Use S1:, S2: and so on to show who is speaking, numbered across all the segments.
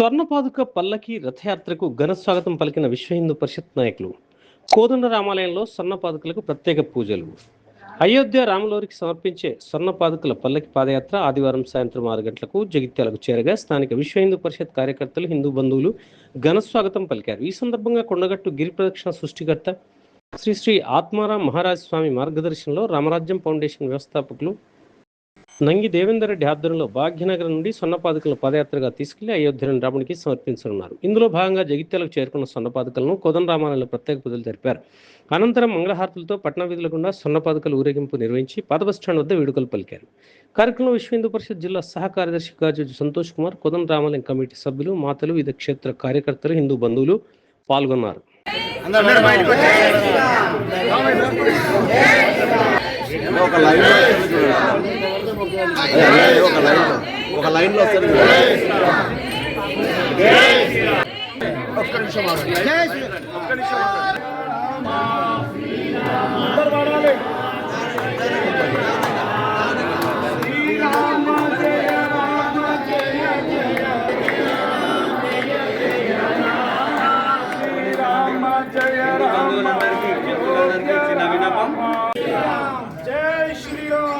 S1: స్వర్ణపాదుక పల్లకి రథయాత్రకు ఘన స్వాగతం పలికిన విశ్వ హిందూ పరిషత్ నాయకులు. కోదండ రామాలయంలో స్వర్ణపాదుకలకు ప్రత్యేక పూజలు. అయోధ్య రామలోరికి సమర్పించే స్వర్ణపాదుకల పల్లకి పాదయాత్ర ఆదివారం సాయంత్రం ఆరు గంటలకు జగిత్యాలకు చేరగా స్థానిక విశ్వ హిందూ పరిషత్ కార్యకర్తలు హిందూ బంధువులు ఘన స్వాగతం పలికారు. ఈ సందర్భంగా కొండగట్టు గిరి ప్రదక్షిణ సృష్టికర్త శ్రీ శ్రీ ఆత్మారాం మహారాజ్ స్వామి మార్గదర్శనంలో రామరాజ్యం ఫౌండేషన్ వ్యవస్థాపకులు నంగి దేవేందర్ రెడ్డి ఆధ్వర్యంలో భాగ్యనగరం నుండి స్వర్ణపాదుకలను పాదయాత్రగా తీసుకెళ్ళి అయోధ్యలోని రాముడికి సమర్పించనున్నారు. ఇందులో భాగంగా జగిత్యాలకు చేరుకున్న స్వర్ణపాదుకలను కోదండరామాలలో ప్రత్యేక పూజలు జరిపారు. అనంతరం మంగళహారతులతో పట్టణ వీధుల గుండా స్వర్ణపాదుకల ఊరేగింపు నిర్వహించి పాత బస్టాండ్ వద్ద వేడుకలు పలికారు. కార్యక్రమంలో విశ్వ హిందూ పరిషత్ జిల్లా సహ కార్యదర్శి గాజు సంతోష్ కుమార్ కోదండరామాలయం కమిటీ సభ్యులు మాతలు వివిధ క్షేత్ర కార్యకర్తలు హిందూ బంధువులు పాల్గొన్నారు.
S2: ఒక లైన్ ఒక లైన్ ఒక లైన్లో వస్తారు ఒక్క నిమిషం ఆగండి. ఒక్క నిమిషం ఆగండి.
S3: జై శ్రీరామ్ జై శ్రీరామ్ జై జై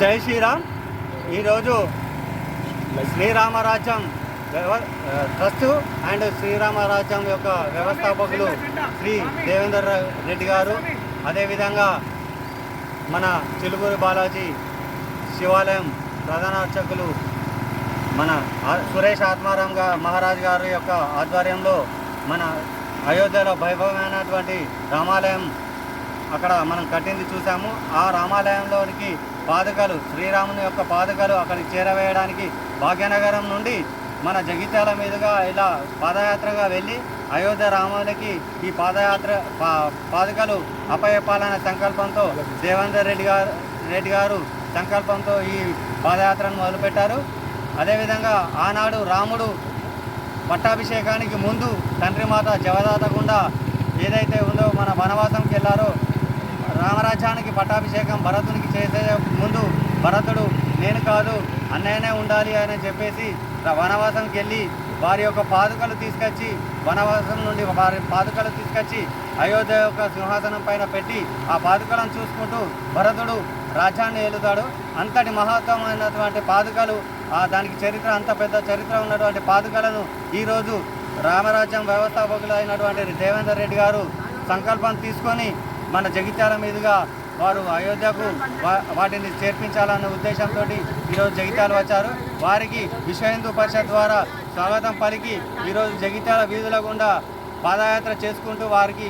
S4: జై శ్రీరామ్. ఈరోజు శ్రీరామరాజ్యం వ్యవ ట్రస్ట్ అండ్ శ్రీరామరాజ్యం యొక్క వ్యవస్థాపకులు శ్రీ దేవేందర్ రెడ్డి గారు. అదేవిధంగా మన చిలుకూరు బాలాజీ శివాలయం ప్రధాన అర్చకులు మన సురేష్ ఆత్మారాం మహారాజ్ గారి యొక్క ఆధ్వర్యంలో మన అయోధ్యలో వైభవమైనటువంటి రామాలయం అక్కడ మనం కట్టింది చూసాము. ఆ రామాలయంలోనికి పాదుకలు శ్రీరాముని యొక్క పాదుకలు అక్కడికి చేరవేయడానికి భాగ్యనగరం నుండి మన జగిత్యాల మీదుగా ఇలా పాదయాత్రగా వెళ్ళి అయోధ్య రాములకి ఈ పాదయాత్ర పా పాదుకలు అపయపాలనే సంకల్పంతో దేవేందర్ రెడ్డి గారు రెడ్డి గారు సంకల్పంతో ఈ పాదయాత్రను మొదలుపెట్టారు. అదేవిధంగా ఆనాడు రాముడు పట్టాభిషేకానికి ముందు తండ్రి మాత జవదాతకుండా ఏదైతే ఉందో మన వనవాసంకి వెళ్ళారో రామరాజ్యానికి పట్టాభిషేకం భరతునికి చేసే ముందు భరతుడు నేను కాదు అన్నయ్యనే ఉండాలి అని చెప్పేసి వనవాసంకి వెళ్ళి వారి యొక్క పాదుకలు తీసుకొచ్చి వనవాసం నుండి వారి పాదుకలు తీసుకొచ్చి అయోధ్య యొక్క సింహాసనం పైన పెట్టి ఆ పాదుకలను చూసుకుంటూ భరతుడు రాజ్యాన్ని ఏలుతాడు. అంతటి మహత్వమైనటువంటి పాదుకలు ఆ దానికి చరిత్ర అంత పెద్ద చరిత్ర ఉన్నటువంటి పాదుకలను ఈరోజు రామరాజ్యం వ్యవస్థాపకులు అయినటువంటి దేవేందర్ రెడ్డి గారు సంకల్పం తీసుకొని మన జగిత్యాల మీదుగా వారు అయోధ్యకు వా- వాటిని చేర్పించాలన్న ఉద్దేశంతో ఈరోజు జగిత్యాల వచ్చారు. వారికి విశ్వ హిందూ పరిషత్ ద్వారా స్వాగతం పలికి ఈరోజు జగిత్యాల వీధుల గుండా పాదయాత్ర చేసుకుంటూ వారికి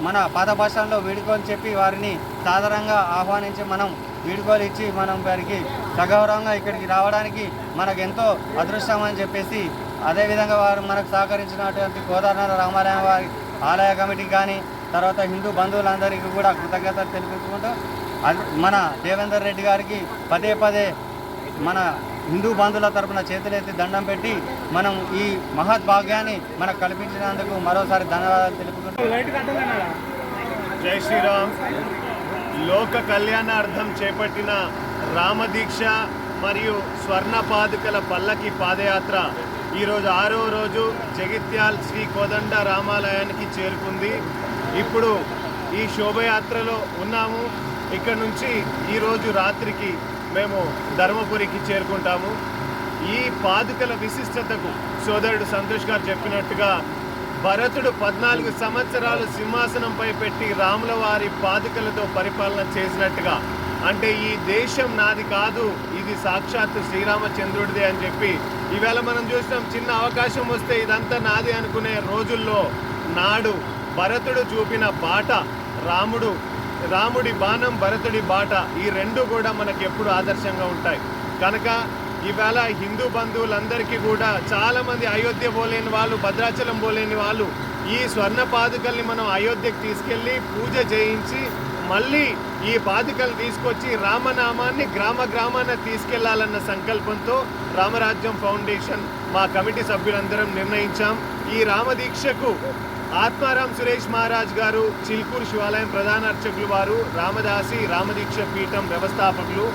S4: మన పాత భాషల్లో వీడుకోలు చెప్పి వారిని సాధారణంగా ఆహ్వానించి మనం వీడుకోలు ఇచ్చి మనం వారికి సగౌరవంగా ఇక్కడికి రావడానికి మనకు ఎంతో అదృష్టం అని చెప్పేసి అదేవిధంగా వారు మనకు సహకరించినటువంటి గోదావరి రామాలయం వారి ఆలయ కమిటీకి కానీ తర్వాత హిందూ బంధువులందరికీ కూడా కృతజ్ఞతలు తెలుపుకుంటూ అది- మన దేవేందర్ రెడ్డి గారికి పదే పదే మన హిందూ బంధువుల తరపున చేతులెత్తి దండం పెట్టి మనం ఈ మహత్ భాగ్యాన్ని మనకు కల్పించినందుకు మరోసారి ధన్యవాదాలు తెలుపుకుంటూ
S3: జై శ్రీరామ్. లోక కళ్యాణార్థం చేపట్టిన రామదీక్ష మరియు స్వర్ణ పాదుకల పల్లకి పాదయాత్ర ఈరోజు ఆరో రోజు జగిత్యాల్ శ్రీ కోదండ రామాలయానికి చేరుకుంది. ఇప్పుడు ఈ శోభయాత్రలో ఉన్నాము. ఇక్కడ నుంచి ఈరోజు రాత్రికి మేము ధర్మపురికి చేరుకుంటాము. ఈ పాదుకల విశిష్టతకు సోదరుడు సంతోష్ గారు చెప్పినట్టుగా భరతుడు పద్నాలుగు సంవత్సరాలు సింహాసనంపై పెట్టి రాముల వారి పాదుకలతో పరిపాలన చేసినట్టుగా అంటే ఈ దేశం నాది కాదు ఇది సాక్షాత్ శ్రీరామచంద్రుడిదే అని చెప్పి ఈవేళ మనం చూసినాం. చిన్న అవకాశం వస్తే ఇదంతా నాది అనుకునే రోజుల్లో నాడు భరతుడు చూపిన బాట రాముడు రాముడి బాణం భరతుడి బాట ఈ రెండు కూడా మనకి ఎప్పుడు ఆదర్శంగా ఉంటాయి. కనుక ఇవాళ హిందూ బంధువులందరికీ కూడా చాలామంది అయోధ్య పోలేని వాళ్ళు భద్రాచలం పోలేని వాళ్ళు ఈ స్వర్ణ పాదుకల్ని మనం అయోధ్యకు తీసుకెళ్ళి పూజ చేయించి మళ్ళీ ఈ పాదుకలు తీసుకొచ్చి రామనామాన్ని గ్రామ గ్రామాన తీసుకెళ్ళాలన్న సంకల్పంతో రామరాజ్యం ఫౌండేషన్ మా కమిటీ సభ్యులందరం నిర్ణయించాం. ఈ రామదీక్షకు ఆత్మారాం సురేష్ మహారాజ్ గారు చిల్కూరు శివాలయం ప్రధాన అర్చకులు వారు రామదాసి రామదీక్ష పీఠం వ్యవస్థాపకులు.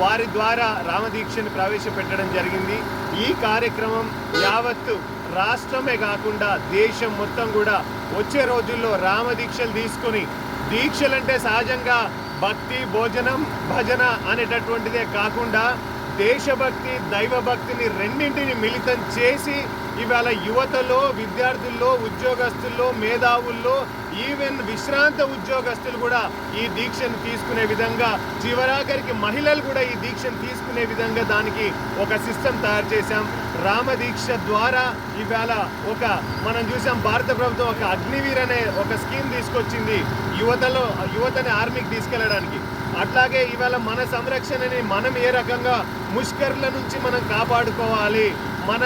S3: వారి ద్వారా రామదీక్షను ప్రవేశపెట్టడం జరిగింది. ఈ కార్యక్రమం యావత్తు రాష్ట్రమే కాకుండా దేశం మొత్తం కూడా వచ్చే రోజుల్లో రామదీక్షలు తీసుకొని దీక్షలంటే సహజంగా భక్తి భోజనం భజన అనేటటువంటిదే కాకుండా దేశభక్తి దైవభక్తిని రెండింటిని మిళితం చేసి ఇవాళ యువతలో విద్యార్థుల్లో ఉద్యోగస్తుల్లో మేధావుల్లో ఈవెన్ విశ్రాంత ఉద్యోగస్తులు కూడా ఈ దీక్షను తీసుకునే విధంగా చివరాఖరికి మహిళలు కూడా ఈ దీక్షను తీసుకునే విధంగా దానికి ఒక సిస్టమ్ తయారు చేశాం. రామదీక్ష ద్వారా ఇవాళ ఒక మనం చూసాం భారత ప్రభుత్వం ఒక అగ్నివీర్ అనే ఒక స్కీమ్ తీసుకొచ్చింది యువతలో యువతని ఆర్మీకి తీసుకెళ్ళడానికి. అట్లాగే ఇవాళ మన సంరక్షణని మనం ఏ రకంగా ముష్కర్ల నుంచి మనం కాపాడుకోవాలి? మన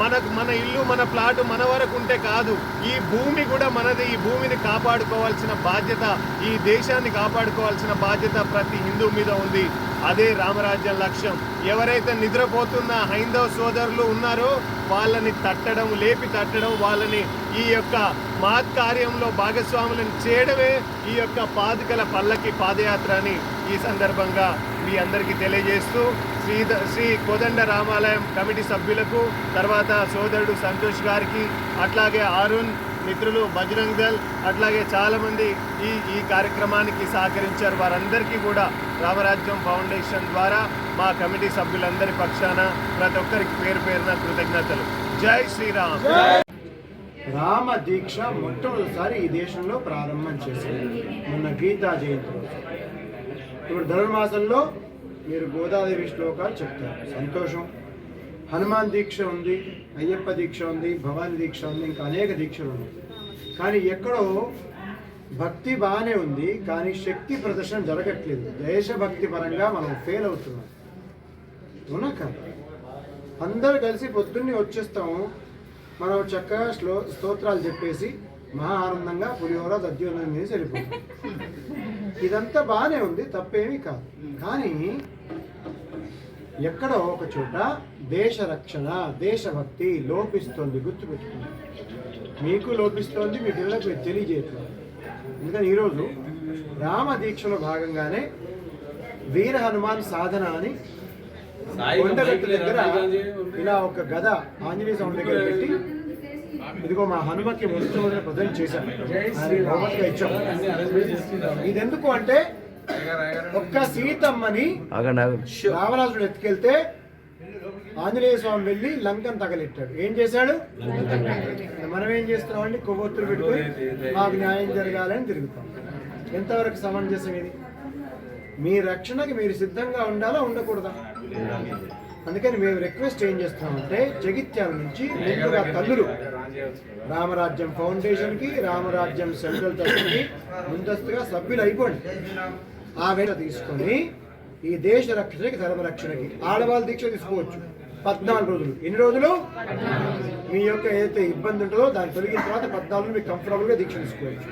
S3: మనకు మన ఇల్లు మన ప్లాటు మన వరకు ఉంటే కాదు. ఈ భూమి కూడా మనది ఈ భూమిని కాపాడుకోవాల్సిన బాధ్యత ఈ దేశాన్ని కాపాడుకోవాల్సిన బాధ్యత ప్రతి హిందూ మీద ఉంది. అదే రామరాజ్యం లక్ష్యం. ఎవరైతే నిద్రపోతున్న హైందవ సోదరులు ఉన్నారో వాళ్ళని తట్టడం లేపి తట్టడం వాళ్ళని ఈ యొక్క మహత్ కార్యంలో భాగస్వాములను చేయడమే ఈ యొక్క పాదుకల పల్లకి పాదయాత్ర అని ఈ సందర్భంగా మీ అందరికీ తెలియజేస్తూ శ్రీ శ్రీ కోదండ రామాలయం కమిటీ సభ్యులకు తర్వాత సోదరుడు సంతోష్ గారికి అట్లాగే అరుణ్ మిత్రులు బజరంగ్ దల్ అట్లాగే చాలామంది ఈ ఈ కార్యక్రమానికి సహకరించారు. వారందరికీ కూడా రామరాజ్యం ఫౌండేషన్ ద్వారా మా కమిటీ సభ్యులందరి పక్షాన ప్రతి ఒక్కరికి పేరు పేరున కృతజ్ఞతలు. జై శ్రీరామ్.
S5: రామ దీక్ష మొట్టమొదటిసారి ఈ దేశంలో ప్రారంభం చేశారు మొన్న గీతా జయంతి రోజు. ఇప్పుడు ధనుర్మాసంలో మీరు గోదాదేవి శ్లోకాలు చెప్తారు. సంతోషం. హనుమాన్ దీక్ష ఉంది అయ్యప్ప దీక్ష ఉంది భవాని దీక్ష ఉంది ఇంకా అనేక దీక్షలు ఉన్నాయి. కానీ ఎక్కడో భక్తి బాగానే ఉంది కానీ శక్తి ప్రదర్శన జరగట్లేదు. దేశభక్తి పరంగా మనం ఫెయిల్ అవుతున్నాం. అవునా కదా? అందరు కలిసి పొద్దున్నే వచ్చేస్తాము. మనం చక్కగా శ్లో స్తోత్రాలు చెప్పేసి మహా ఆనందంగా పులిహోర దద్యోనం చేసి వెళ్ళిపోతాం. ఇదంతా బాగానే ఉంది తప్పేమీ కాదు. కానీ ఎక్కడో ఒక చోట దేశ రక్షణ దేశభక్తి లోపిస్తోంది గుర్తుపెట్టుకోండి మీకు లోపిస్తోంది మీ పిల్లలకు మీరు తెలియజేయట్లేదు. ఎందుకని ఈరోజు రామ దీక్షలో భాగంగానే వీర హనుమాన్ సాధన అని కొండగట్టు దగ్గర ఇలా ఒక గద ఆంజనేయ స్వామి దగ్గర పెట్టి ఇదిగో మా హనుమకి మొట్టమొదటి ప్రజెంట్ చేశాం ఇచ్చాం. ఇది ఎందుకు అంటే ఒక్క సీతమ్మని రావణాసుడు ఎత్తుకెళ్తే ఆంజనేయ స్వామి వెళ్ళి లంకను తగలెట్టాడు. ఏం చేశాడు? మనం ఏం చేస్తున్నామండి కొవ్వొత్తులు పెట్టుకొని మాకు న్యాయం జరగాలని తిరుగుతాం. ఎంతవరకు సమంజసం ఇది? మీ రక్షణకి మీరు సిద్ధంగా ఉండాలా ఉండకూడదా? అందుకని మేము రిక్వెస్ట్ ఏం చేస్తున్నామంటే జగిత్యాల నుంచి ముందుగా తల్లులు రామరాజ్యం ఫౌండేషన్కి రామరాజ్యం సెంట్రల్ తరఫుకి ముందస్తుగా సభ్యులు అయిపోండి. ఆ తీసుకొని ఈ దేశ రక్షణకి ధర్మ రక్షణకి ఆడవాళ్ళ దీక్ష తీసుకోవచ్చు. పద్నాలుగు రోజులు. ఎన్ని రోజులు? మీ యొక్క ఏదైతే ఇబ్బంది ఉంటుందో దాన్ని తొలగిన తర్వాత పద్నాలుగు మీకు కంఫర్టబుల్గా దీక్ష తీసుకోవచ్చు.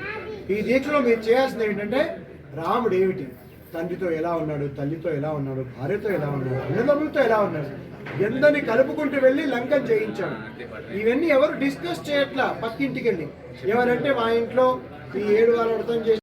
S5: ఈ దీక్షలో మీరు చేయాల్సింది ఏంటంటే రాముడు ఏమిటి? తండ్రితో ఎలా ఉన్నాడు? తల్లితో ఎలా ఉన్నాడు? భార్యతో ఎలా ఉన్నాడు? అన్నదమ్ములతో ఎలా ఉన్నాడు? ఎందరిని కలుపుకుంటూ వెళ్ళి లంకం చేయించాడు ఇవన్నీ ఎవరు డిస్కస్ చేయట్లా? పక్కింటికి వెళ్ళి ఎవరంటే మా ఇంట్లో ఈ ఏడు వారం వ్రతం చేసి